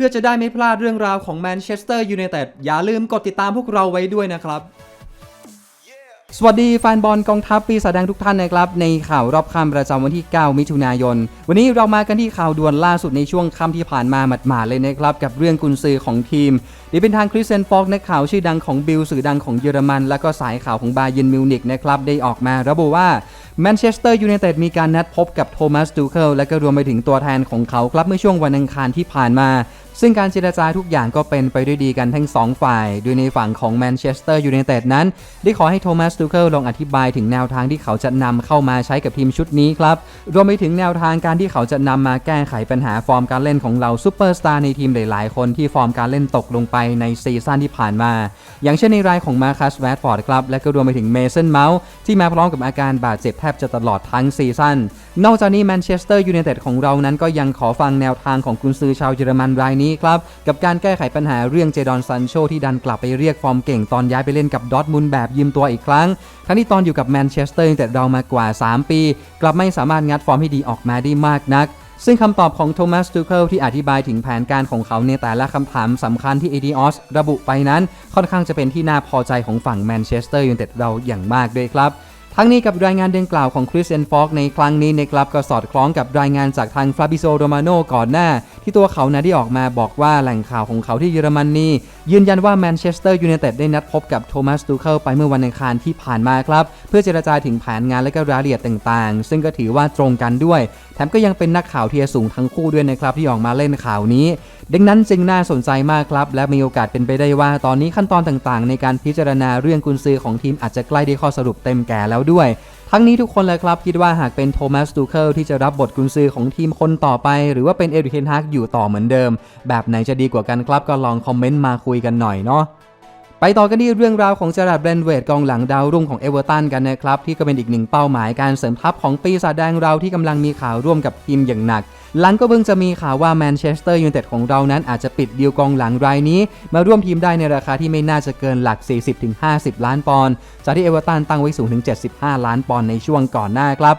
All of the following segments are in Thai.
พื่อจะได้ไม่พลาดเรื่องราวของแมนเชสเตอร์ยูไนเต็ดอย่าลืมกดติดตามพวกเราไว้ด้วยนะครับ สวัสดีแฟนบอลกองทัพปีศาจแดงทุกท่านนะครับ ในข่าวรอบค่ำประจำวันที่ 9 มิถุนายน วันนี้เรามากันที่ข่าวด่วนล่าสุดในช่วงค่ำที่ผ่านมาหมาดๆเลยนะครับ กับเรื่องกุนซือของทีมนี่เป็นทางคริสเซนฟอกนักข่าวชื่อดังของบิลสื่อดังของเยอรมัน และก็สายข่าวของบาเยนมิวนิกนะครับได้ออกมาระบุว่าแมนเชสเตอร์ยูไนเต็ดมีการนัดพบกับโทมัสดูเคิลและก็รวมไปถึงตัวแทนของเขาครับเมื่อช่วงวันอังคารที่ผ่านมา ซึ่งการเจรจาทุกอย่างก็เป็นไปด้วยดีกันทั้ง 2 ฝ่าย โดยในฝั่งของแมนเชสเตอร์ยูไนเต็ดนั้น ได้ขอให้โทมัสตูเคิลลองอธิบายถึงแนวทางที่เขาจะนำเข้ามาใช้กับทีมชุดนี้ครับ รวมไปถึงแนวทางการที่เขาจะนำมาแก้ไขปัญหาฟอร์มการเล่นของเราซูเปอร์สตาร์ในทีมหลาย ๆ คนที่ฟอร์มการเล่นตกลงไปในซีซั่นที่ผ่านมา อย่างเช่นในรายของมาคัสแวดฟอร์ดครับ และก็รวมไปถึงเมสันเมาส์ที่มาพร้อมกับอาการบาดเจ็บแทบจะตลอดทั้งซีซั่น นอกจากนี้แมนเชสเตอร์ยูไนเต็ดของเรานั้นก็ยังขอฟังแนวทางของกุนซือชาวเยอรมันรายนี้ครับกับการแก้ไขปัญหาเรื่องเจดอนซันโชที่ดันกลับไปเรียกฟอร์มเก่งตอนย้ายไปเล่นกับดอทมุนแบบยืมตัวอีกครั้ง ทั้งที่ตอนอยู่กับแมนเชสเตอร์ยูไนเต็ดเรามากว่า 3 ปี กลับไม่สามารถงัดฟอร์มให้ดีออกมาได้มากนักซึ่งคำตอบของโทมัสตูเคิลที่อธิบายถึงแผนการของเขาในแต่ละคำถามสำคัญที่เอดีออสระบุไปนั้น ค่อนข้างจะเป็นที่น่าพอใจของฝั่งแมนเชสเตอร์ยูไนเต็ดเราอย่างมากด้วยครับทั้งนี้กับรายงานดังกล่าวของคริสเซนฟอกในครั้งนี้นะครับก็สอดคล้องกับรายงานจากทางฟาบิโซโรมาโนก่อนหน้า ที่ตัวเขานะได้ออกมาบอกว่าแหล่งข่าวของเขาที่เยอรมนนียืนยันว่าแมนเชสเตอร์ยูไนเต็ดได้นัดพบกับโทมัสตูเคิลไปเมื่อวันอังคารที่ผ่านมาครับ เพื่อเจรจาถึงแผนงานและก็รายละเอียดต่างๆ ซึ่งก็ถือว่าตรงกันด้วย แถมก็ยังเป็นนักข่าวเทียสูงทั้งคู่ด้วยนะครับที่ออกมาเล่นข่าวนี้ดังนั้นจึงน่าสนใจมากครับ และมีโอกาสเป็นไปได้ว่าตอนนี้ขั้นตอนต่างๆ ในการพิจารณาเรื่องกุนซือของทีมอาจจะใกล้ได้ข้อสรุปเต็มแก่แล้วด้วย ทั้งนี้ทุกคนเลยครับคิดว่าหากเป็นโทมัส ตูเคิลที่จะรับบทกุนซือของทีมคนต่อไป หรือว่าเป็นเอริกเทนฮากอยู่ต่อเหมือนเดิม แบบไหนจะดีกว่ากันครับก็ลองคอมเมนต์มาคุยกันหน่อยเนาะ ไปต่อกันที่เรื่องราวของเจอราร์ดเบรนเวดกองหลังดาวรุ่งของเอเวอร์ตันกันนะครับ ที่ก็เป็นอีกหนึ่งเป้าหมายการเสริมทัพของปีศาจแดงเราที่กำลังมีข่าวร่วมกับทีมอย่างหนัก หลังก็เพิ่งจะมีข่าวว่าแมนเชสเตอร์ยูไนเต็ดของเรานั้นอาจจะปิดดีลกองหลังรายนี้ มาร่วมทีมได้ในราคาที่ไม่น่าจะเกินหลัก 40-50 ล้านปอนด์จากที่เอเวอร์ตันตั้งไว้สูงถึง 75 ล้านปอนด์ในช่วงก่อนหน้าครับ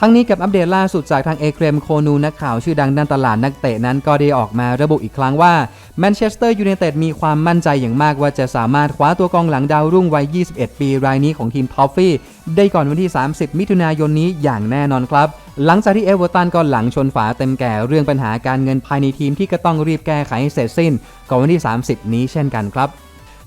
ทั้งนี้กับอัปเดตล่าสุดจากทางเอเครมโคนูนักข่าวชื่อดังด้านตลาดนักเตะนั้นก็ได้ออกมาระบุอีกครั้งว่าแมนเชสเตอร์ยูไนเต็ดมีความมั่นใจอย่างมากว่าจะสามารถคว้าตัวกองหลังดาวรุ่งวัย 21 ปีรายนี้ของทีมทอฟฟี่ ได้ก่อนวันที่ 30 มิถุนายนนี้อย่างแน่นอนครับ หลังจากที่เอเวอร์ตันก็หลังชนฝาเต็มแก่เรื่องปัญหาการเงินภายในทีมที่ก็ต้องรีบแก้ไขให้เสร็จสิ้นก่อนวันที่ 30 นี้เช่นกันครับ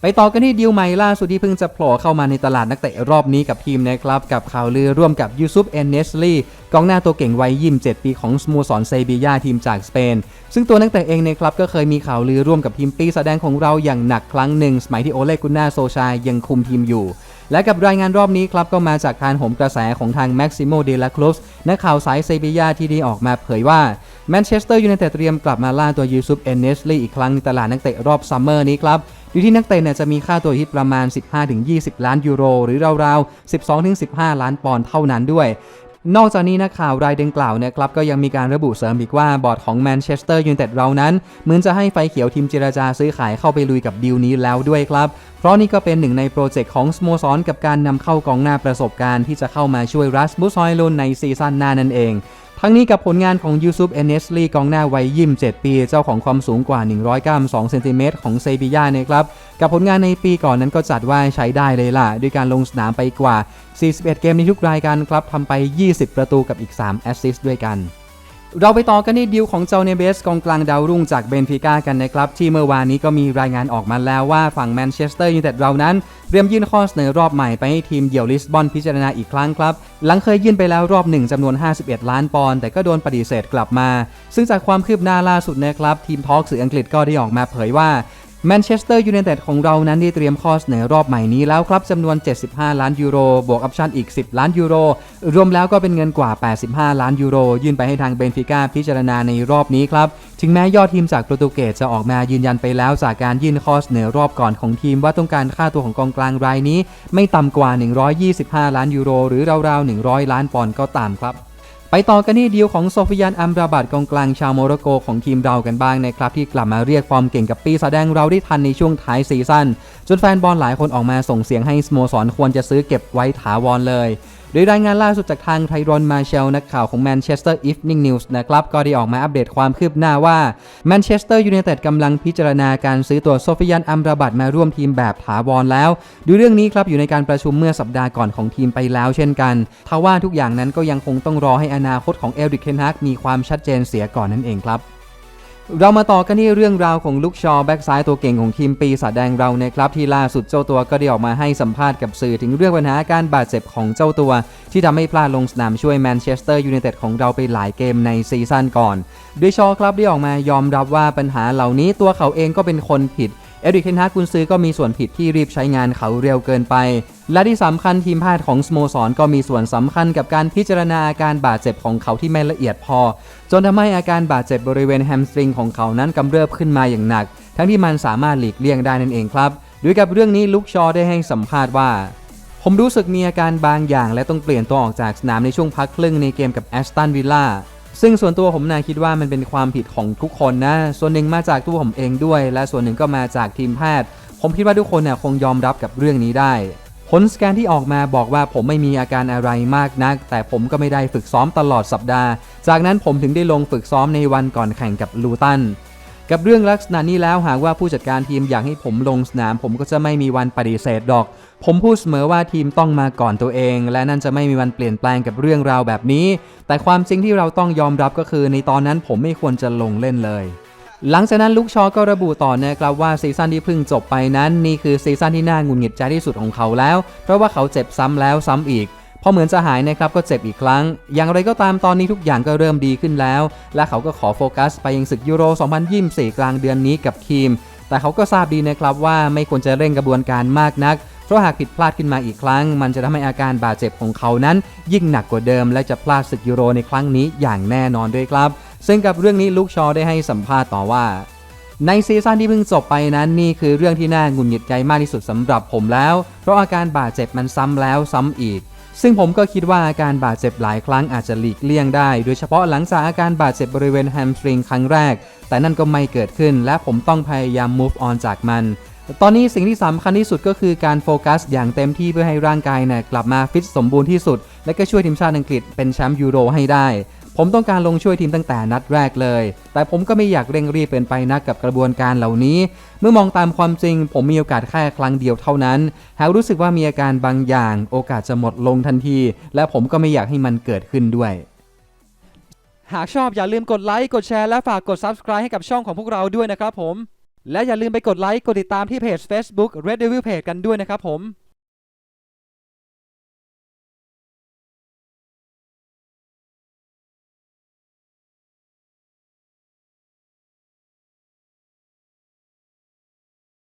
ไปต่อกันที่ดีลใหม่ล่าสุดที่เพิ่งจะโผล่เข้ามาในตลาดนักเตะรอบนี้กับทีมนะครับกับข่าวลือร่วมกับยูซุปเอนเนสลีกองหน้าตัวเก่งวัยยิม7ปีของสโมสรเซบียาทีมจากสเปน ซึ่งตัวนักเตะเองในครับก็เคยมีข่าวลือร่วมกับทีมปีแสดงของเราอย่างหนักครั้งหนึ่งสมัยที่โอเลกุน่าโซชายังคุมทีมอยู่และกับรายงานรอบนี้ครับก็มาจากการโหมกระแสของทางแม็กซิโมเดลาคลุสนักข่าวสายเซบียาที่ได้ออกมาเผยว่าแมนเชสเตอร์ยูไนเต็ดเตรียมกลับมาล่าตัวยูซุปเอนเนสลีอีกครั้งในตลาดนักเตะรอบซัมเมอร์นี้ครับ อยู่ที่นักเตะเนี่ยจะมีค่าตัวที่ประมาณ 15-20 ล้านยูโร หรือราวๆ 12-15 ล้านปอนด์เท่านั้นด้วยนอกจากนี้นักข่าวรายดังกล่าวนะครับก็ยังมีการระบุเสริมอีกว่าบอร์ดของแมนเชสเตอร์ยูไนเต็ดเรานั้น เหมือนจะให้ไฟเขียวทีมเจรจาซื้อขายเข้าไปลุยกับดีลนี้แล้วด้วยครับ เพราะนี่ก็เป็นหนึ่งในโปรเจกต์ของสโมสรกับการนำเข้ากองหน้าประสบการณ์ที่จะเข้ามาช่วยรัสมุสฮอยลุนในซีซั่นหน้านั่นเอง ทั้งนี้กับผลงานของยูซุปเอเนสลีกองหน้าวัยยิม7ปี เจ้าของความสูงกว่า 192เซนติเมตรของเซบียานะครับ กับผลงานในปีก่อนนั้นก็จัดว่าใช้ได้เลยล่ะ ด้วยการลงสนามไปกว่า 41 เกมในทุกรายการครับทำไป 20 ประตูกับอีก 3 แอสซิสต์ด้วยกัน เราไปต่อกันที่ดีลของเจ้าเนเบสกองกลางดาวรุ่งจากเบนฟิก้ากันนะครับ ที่เมื่อวานนี้ก็มีรายงานออกมาแล้วว่าฝั่งแมนเชสเตอร์ยูไนเต็ดเรานั้นเตรียมยื่นข้อเสนอรอบใหม่ไปให้ทีมเดี่ยวลิสบอนพิจารณาอีกครั้งครับ หลังเคยยื่นไปแล้วรอบหนึ่งจำนวน 51 ล้านปอนด์แต่ก็โดนปฏิเสธกลับมา ซึ่งจากความคืบหน้าล่าสุดนะครับทีมทอล์กสื่ออังกฤษก็ได้ออกมาเผยว่า แมนเชสเตอร์ยูไนเต็ดของเรานั้นได้เตรียมข้อเสนอรอบใหม่นี้แล้วครับจำนวน 75 ล้านยูโร บวกออปชั่นอีก 10 ล้านยูโร รวมแล้วก็เป็นเงินกว่า 85 ล้านยูโร ยื่นไปให้ทางเบนฟิก้าพิจารณาในรอบนี้ครับ ถึงแม้ยอดทีมจากโปรตุเกสจะออกมายืนยันไปแล้วจากการยื่นข้อเสนอรอบก่อนของทีมว่าต้องการค่าตัวของกองกลางรายนี้ ไม่ต่ำกว่า 125 ล้านยูโร หรือราวๆ 100 ล้านปอนด์ก็ตามครับ ไปต่อกันที่ดีลของโซฟิยานอัมราบัดกองกลางชาวโมร็อกโกของทีมเรากันบ้างนะครับ ที่กลับมาเรียกฟอร์มเก่งกับปีแสดงเราได้ทันในช่วงท้ายซีซั่นจนแฟนบอลหลายคนออกมาส่งเสียงให้สโมสรควรจะซื้อเก็บไว้ถาวรเลย โดยรายงานล่าสุดจากทางไทรอนมาเชลนักข่าวของ Manchester Evening News นะครับ ก็ได้ออกมาอัปเดตความคืบหน้าว่า Manchester United กำลังพิจารณาการซื้อตัวโซฟิยันอัมราบัตมาร่วมทีมแบบถาวรแล้ว ดูเรื่องนี้ครับอยู่ในการประชุมเมื่อสัปดาห์ก่อนของทีมไปแล้วเช่นกันทว่าทุกอย่างนั้นก็ยังคงต้องรอให้อนาคตของเอริกเคนฮักมีความชัดเจนเสียก่อนนั่นเองครับ เรามาต่อกันที่เรื่องราวของลูกชอแบ็กซ้ายตัวเก่งของทีมปีศาจแดงเรานะครับ ที่ล่าสุดเจ้าตัวก็ได้ออกมาให้สัมภาษณ์กับสื่อถึงเรื่องปัญหาการบาดเจ็บของเจ้าตัว ที่ทำให้พลาดลงสนามช่วยแมนเชสเตอร์ยูไนเต็ดของเราไปหลายเกมในซีซั่นก่อนโดยชอครับได้ออกมายอมรับว่าปัญหาเหล่านี้ตัวเขาเองก็เป็นคนผิด เอริกเคนฮากกุนซือก็มีส่วนผิดที่รีบใช้งานเขาเร็วเกินไป และที่สำคัญทีมแพทย์ของสโมสรก็มีส่วนสำคัญกับการพิจารณาอาการบาดเจ็บของเขาที่ไม่ละเอียดพอ จนทำให้อาการบาดเจ็บบริเวณแฮมสตริงของเขานั้นกำเริบขึ้นมาอย่างหนัก ทั้งที่มันสามารถหลีกเลี่ยงได้นั่นเองครับด้วยกับเรื่องนี้ลุกชอได้ให้สัมภาษณ์ว่าผมรู้สึกมีอาการบางอย่างและต้องเปลี่ยนตัวออกจากสนามในช่วงพักครึ่งในเกมกับแอสตันวิลล่า ซึ่งส่วนตัวผมนาคิดว่ามันเป็นความผิดของทุกคนนะ ส่วนหนึ่งมาจากตัวผมเองด้วย และส่วนหนึ่งก็มาจากทีมแพทย์ ผมคิดว่าทุกคนเนี่ยคงยอมรับกับเรื่องนี้ได้ ผลสแกนที่ออกมาบอกว่าผมไม่มีอาการอะไรมากนัก แต่ผมก็ไม่ได้ฝึกซ้อมตลอดสัปดาห์ จากนั้นผมถึงได้ลงฝึกซ้อมในวันก่อนแข่งกับลูตัน กับเรื่องลักษณะนี้แล้วหากว่าผู้จัดการทีมอยากให้ผมลงสนาม ผมก็จะไม่มีวันปฏิเสธดอก ผมพูดเสมอว่าทีมต้องมาก่อนตัวเอง และนั่นจะไม่มีวันเปลี่ยนแปลงกับเรื่องราวแบบนี้ แต่ความจริงที่เราต้องยอมรับก็คือในตอนนั้นผมไม่ควรจะลงเล่นเลยหลังจากนั้นลุกชอก็ระบุต่อนะครับว่าซีซั่นที่เพิ่งจบไปนั้น นี่คือซีซั่นที่น่างุดหงิดใจที่สุดของเขาแล้ว เพราะว่าเขาเจ็บซ้ำแล้วซ้ำอีก พอเหมือนจะหายนะครับก็เจ็บอีกครั้ง อย่างไรก็ตามตอนนี้ทุกอย่างก็เริ่มดีขึ้นแล้ว และเขาก็ขอโฟกัสไปยังศึกยูโร 2024 กลางเดือนนี้กับทีม แต่เขาก็ทราบดีนะครับว่าไม่ควรจะเร่งกระบวนการมากนัก เพราะหากผิดพลาดขึ้นมาอีกครั้ง มันจะทำให้อาการบาดเจ็บของเขานั้น ยิ่งหนักกว่าเดิม และจะพลาดศึกยูโรในครั้งนี้อย่างแน่นอนด้วยครับ ซึ่งกับเรื่องนี้ลูกชอได้ให้สัมภาษณ์ต่อว่าในซีซั่นที่เพิ่งจบไปนั้นนี่คือเรื่องที่น่าหงุดหงิดใจมากที่สุดสำหรับผมแล้ว เพราะอาการบาดเจ็บมันซ้ำแล้วซ้ำอีก ซึ่งผมก็คิดว่าอาการบาดเจ็บหลายครั้งอาจจะหลีกเลี่ยงได้ โดยเฉพาะหลังจากอาการบาดเจ็บบริเวณแฮมสตริงครั้งแรก แต่นั่นก็ไม่เกิดขึ้น และผมต้องพยายาม move on จากมัน ตอนนี้สิ่งที่สำคัญที่สุดก็คือการโฟกัสอย่างเต็มที่เพื่อให้ร่างกายเนี่ยกลับมาฟิตสมบูรณ์ที่สุด และก็ช่วยทีมชาติอังกฤษเป็นแชมป์ยูโรให้ได้ ผมต้องการลงช่วยทีมตั้งแต่นัดแรกเลย แต่ผมก็ไม่อยากเร่งรีบเป็นไปนักกับกระบวนการเหล่านี้ เมื่อมองตามความจริง ผมมีโอกาสแค่ครั้งเดียวเท่านั้น หากรู้สึกว่ามีอาการบางอย่าง โอกาสจะหมดลงทันที และผมก็ไม่อยากให้มันเกิดขึ้นด้วยหากชอบอย่าลืมกดไลค์ กดแชร์ และฝากกด Subscribe ให้กับช่องของพวกเราด้วยนะครับผม และอย่าลืมไปกดไลค์ กดติดตามที่เพจ Facebook Red Devil Page กันด้วยนะครับผม